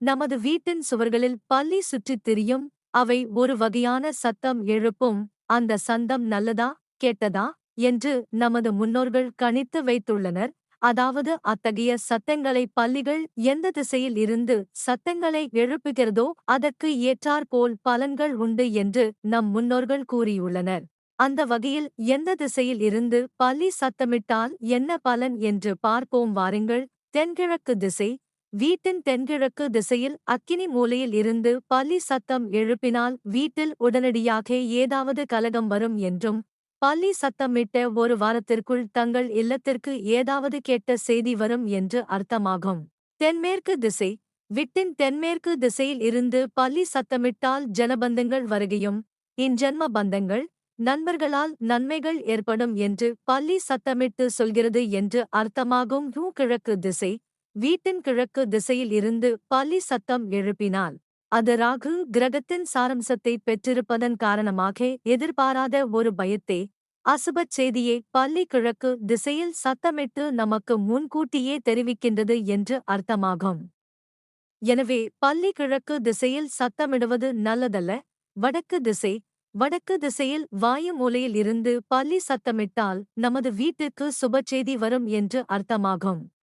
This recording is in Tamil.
நமது வீட்டின் சுவர்களில் பள்ளி சுற்றித் திரியும் அவை ஒரு வகையான சத்தம் எழுப்பும் அந்த சந்தம் நல்லதா கெட்டதா என்று நமது முன்னோர்கள் கணித்து வைத்துள்ளனர். அதாவது அத்தகைய சத்தங்களை பள்ளிகள் எந்த திசையில் இருந்து சத்தங்களை எழுப்புகிறதோ அதற்கு ஏற்றாற்போல் பலன்கள் உண்டு என்று நம் முன்னோர்கள் கூறியுள்ளனர். அந்த வகையில் எந்த திசையில் இருந்து பள்ளி சத்தமிட்டால் என்ன பலன் என்று பார்ப்போம் வாருங்கள். தென்கிழக்கு திசை வீட்டின் தென்கிழக்கு திசையில் அக்கினி மூலையில் இருந்து பள்ளி சத்தம் எழுப்பினால் வீட்டில் உடனடியாக ஏதாவது கலகம் வரும் என்றும் பல்லி சத்தமிட்ட ஒரு வாரத்திற்குள் தங்கள் இல்லத்திற்கு ஏதாவது கேட்ட செய்தி வரும் என்று அர்த்தமாகும். தென்மேற்கு திசை. விட்டின் தென்மேற்கு திசையில் இருந்து பல்லி சத்தமிட்டால் ஜனபந்தங்கள் வருகையும் இன்ஜன்ம பந்தங்கள் நண்பர்களால் நன்மைகள் ஏற்படும் என்று பல்லி சத்தமிட்டு சொல்கிறது என்று அர்த்தமாகும். கிழக்கு திசை. வீட்டின் கிழக்கு திசையில் இருந்து பள்ளி சத்தம் எழுப்பினால் அது ராகு கிரகத்தின் சாரம்சத்தை பெற்றிருப்பதன் காரணமாக எதிர்பாராத ஒரு பயத்தை. அசுபச் செய்தியை பள்ளி கிழக்கு திசையில் சத்தமிட்டு நமக்கு முன்கூட்டியே தெரிவிக்கின்றது என்று அர்த்தமாகும். எனவே பள்ளி கிழக்கு திசையில் சத்தமிடுவது நல்லதல்ல. வடக்கு திசை வடக்கு திசையில் வாயு மூலையில் இருந்து பள்ளி சத்தமிட்டால் நமது வீட்டுக்கு சுபச்செய்தி வரும் என்று அர்த்தமாகும்.